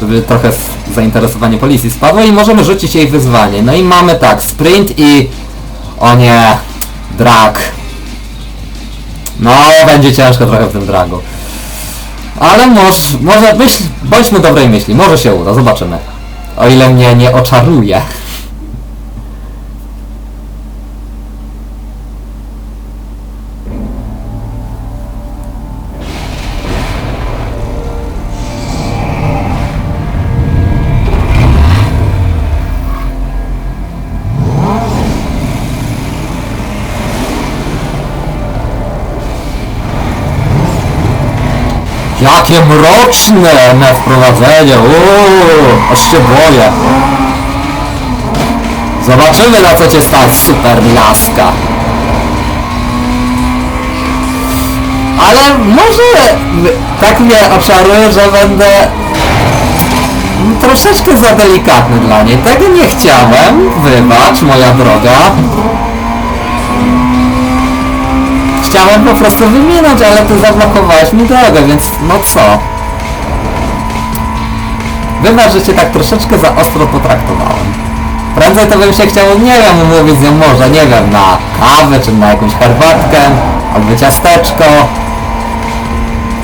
żeby trochę zainteresowanie policji spadło i możemy rzucić jej wyzwanie. No i mamy tak, sprint i... O nie, drag. No, będzie ciężko trochę w tym dragu. Ale może, może myśl, bądźmy dobrej myśli, może się uda, zobaczymy. O ile mnie nie oczaruje. Jakie mroczne na wprowadzenie, uuu, aż się boję. Zobaczymy na co cię stać, super laska. Ale może tak mnie oczaruje, że będę troszeczkę za delikatny dla niej. Tego nie chciałem, wybacz moja droga. Chciałem po prostu wyminąć, ale ty zablokowałeś mi drogę, więc no co? Wybacz, że cię tak troszeczkę za ostro potraktowałem. Prędzej to bym się chciał, nie wiem, umówić z nią może, nie wiem, na kawę, czy na jakąś herbatkę, albo ciasteczko.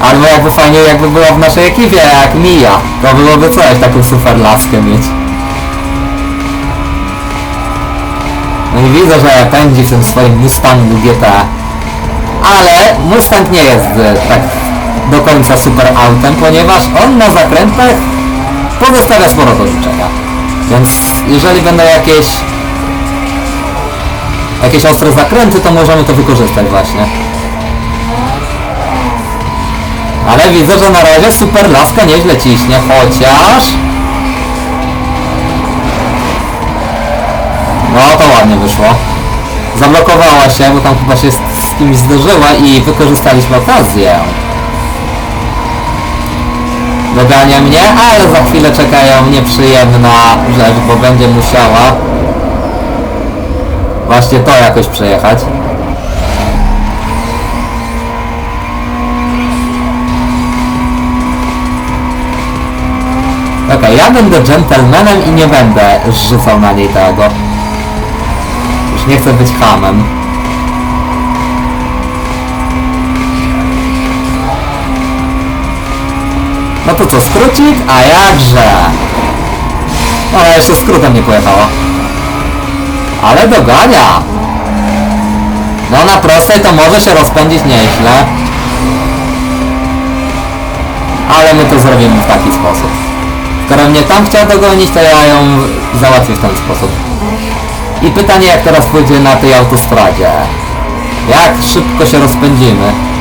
Albo jakby fajnie, jakby była w naszej ekipie, jak Mija. To byłoby coś, taką super laskę mieć. No i widzę, że pędzi w tym swoim Mustangu GT. Ale Mustang nie jest e, tak do końca super autem, ponieważ on na zakrętach pozostawia sporo do życzenia. Więc jeżeli będą jakieś jakieś ostre zakręty, to możemy to wykorzystać właśnie. Ale widzę, że na razie super laska nieźle ciśnie, chociaż... No to ładnie wyszło. Zablokowała się, bo tam chyba się z, kimś zderzyła i wykorzystaliśmy okazję. Dogania mnie, ale za chwilę czekają nieprzyjemna rzecz, bo będzie musiała właśnie to jakoś przejechać. Okej, ja będę gentlemanem i nie będę rzucał na niej tego. Już nie chcę być hamem. No to co, skrócik? A jakże? No ale jeszcze skrótem nie pojechała. Ale dogania! No na prostej to może się rozpędzić nieźle. Ale my to zrobimy w taki sposób. Skoro mnie tam chciał dogonić, to ja ją załatwię w ten sposób. I pytanie jak teraz pójdzie na tej autostradzie. Jak szybko się rozpędzimy?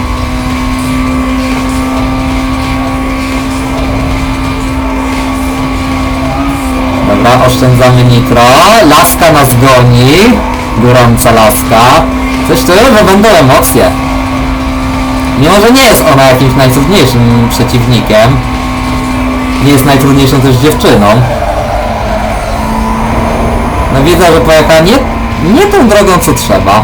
Dobra, oszczędzamy nitro. Laska nas goni. Gorąca laska. Coś czuję, że będą emocje. Mimo, że nie jest ona jakimś najtrudniejszym przeciwnikiem. Nie jest najtrudniejszą też dziewczyną. No widzę, że pojechała nie, nie tą drogą co trzeba.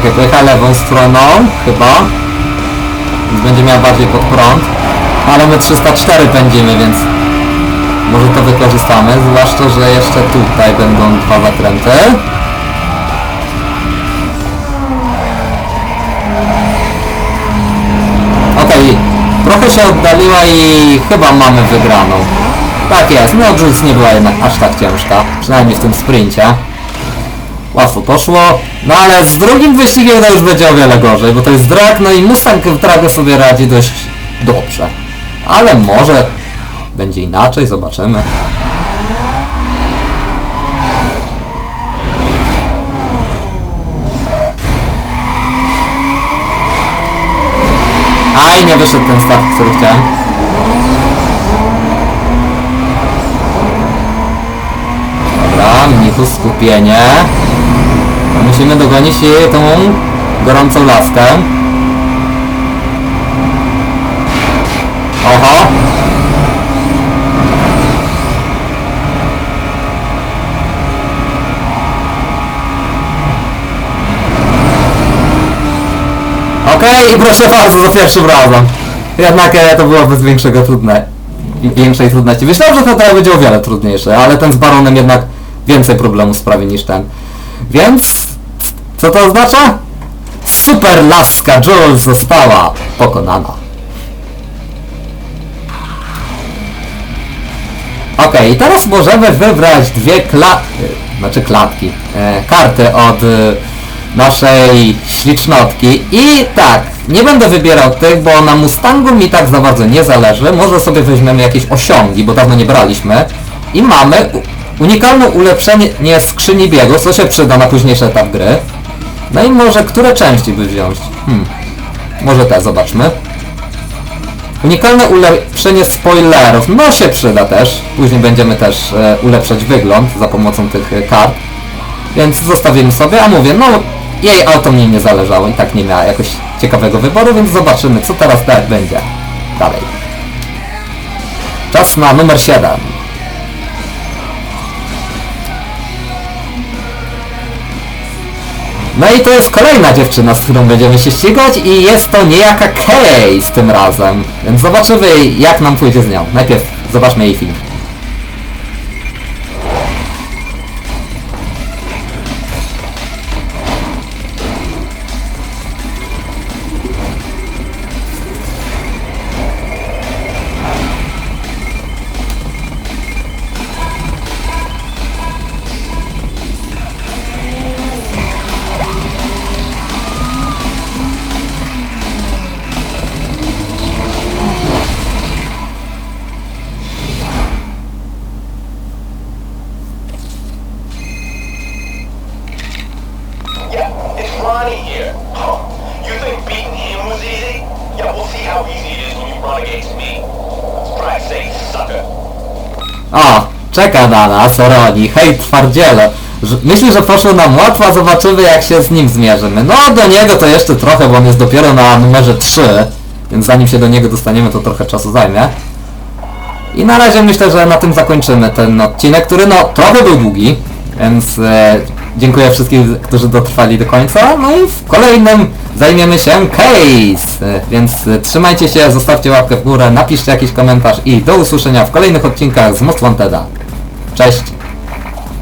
Ok, pojechała lewą stroną, chyba. Więc będzie miała bardziej pod prąd. Ale my 304 pędzimy, więc może to wykorzystamy. Zwłaszcza, że jeszcze tutaj będą dwa zakręty. Okej, trochę się oddaliła i chyba mamy wygraną. Tak jest, no odrzut nie była jednak aż tak ciężka, przynajmniej w tym sprincie. Łatwo poszło, no ale z drugim wyścigiem to już będzie o wiele gorzej, bo to jest drag, no i Mustang w dragu sobie radzi dość dobrze. Ale może będzie inaczej, zobaczymy. Aj, nie wyszedł ten start, który chciałem. Dobra, mnichu skupienie. Musimy dogonić jej tą gorącą laskę. Oho! Okej, okay, i proszę bardzo, za pierwszym razem. Jednak e, to było bez większego trudne. I większej trudności. Myślałem, że to teraz będzie o wiele trudniejsze, ale ten z baronem jednak więcej problemów sprawi niż ten. Więc co to oznacza? Super laska Jules została pokonana. Okej, i teraz możemy wybrać dwie kla... y, znaczy klatki, e, karty od y, naszej ślicznotki i tak, nie będę wybierał tych, bo na Mustangu mi tak za bardzo nie zależy, może sobie weźmiemy jakieś osiągi, bo dawno nie braliśmy i mamy unikalne ulepszenie skrzyni biegu, co się przyda na późniejszy etap gry. No i może które części by wziąć? Hmm, może te, zobaczmy. Unikalne ulepszenie spoilerów, no się przyda też. Później będziemy też e, ulepszać wygląd za pomocą tych e, kart. Więc zostawimy sobie, a mówię, no jej auto mnie nie zależało i tak nie miała jakoś ciekawego wyboru, więc zobaczymy co teraz tak będzie dalej. Czas na numer 7. No i to jest kolejna dziewczyna, z którą będziemy się ścigać i jest to niejaka Case tym razem. Więc zobaczymy jak nam pójdzie z nią. Najpierw zobaczmy jej film. Ronnie here. Huh. You think beating him was easy? Yeah, we'll see how easy it is when you run against me. Sucker. O, czeka na nas Roni, hej twardziele. Myśli, że poszło nam łatwo, zobaczymy jak się z nim zmierzymy. No do niego to jeszcze trochę, bo on jest dopiero na numerze 3, więc zanim się do niego dostaniemy to trochę czasu zajmie. I na razie myślę, że na tym zakończymy ten odcinek, który no trochę był długi, więc e, dziękuję wszystkim, którzy dotrwali do końca. No i w kolejnym zajmiemy się case, więc trzymajcie się, zostawcie łapkę w górę, napiszcie jakiś komentarz i do usłyszenia w kolejnych odcinkach z Most Wanteda. Cześć!